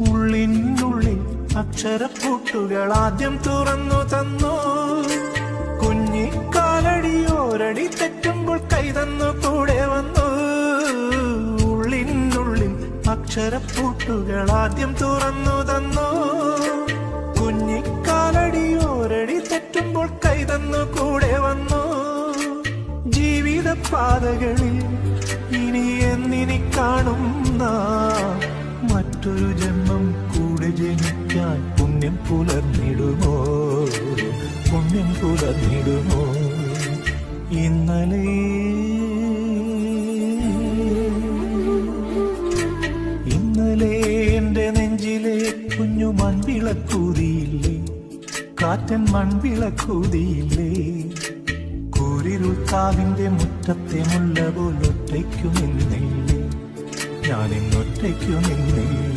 ഉള്ളിനുള്ളിൽ അക്ഷരപ്പൂട്ടുകൾ ആദ്യം തുറന്നു തന്നു. കുഞ്ഞിക്കാലടിയോരടി തെറ്റുമ്പോൾ കൈതന്നു കൂടെ വന്നു. ഉള്ളിനുള്ളിൽ അക്ഷരപ്പൂട്ടുകൾ ആദ്യം തുറന്നു തന്നു. കുഞ്ഞിക്കാലടിയോരടി തെറ്റുമ്പോൾ കൈതന്നു കൂടെ വന്നു. ജീവിത പാതകളിൽ ഇനി എന്നിനി കാണുന്ന മറ്റൊരു കൂടെ ജനിക്കാൻ പുണ്യം പുലർന്നിടുമോ? പുണ്യം പുലർന്നിടുമോ? ഇന്നലെ ഇന്നലെ എന്റെ നെഞ്ചിലെ കുഞ്ഞു മൺവിളക്കൂതിയില്ലേ? കാറ്റൻ മൺവിളക്കൂതിയില്ലേ? കൂരിരുൾ കാവിന്റെ മുറ്റത്തെ മുല്ല പോലൊറ്റയ്ക്കു നിന്നില്ലേ? ഞാനിന്നൊറ്റയ്ക്കു നിന്നില്ലേ?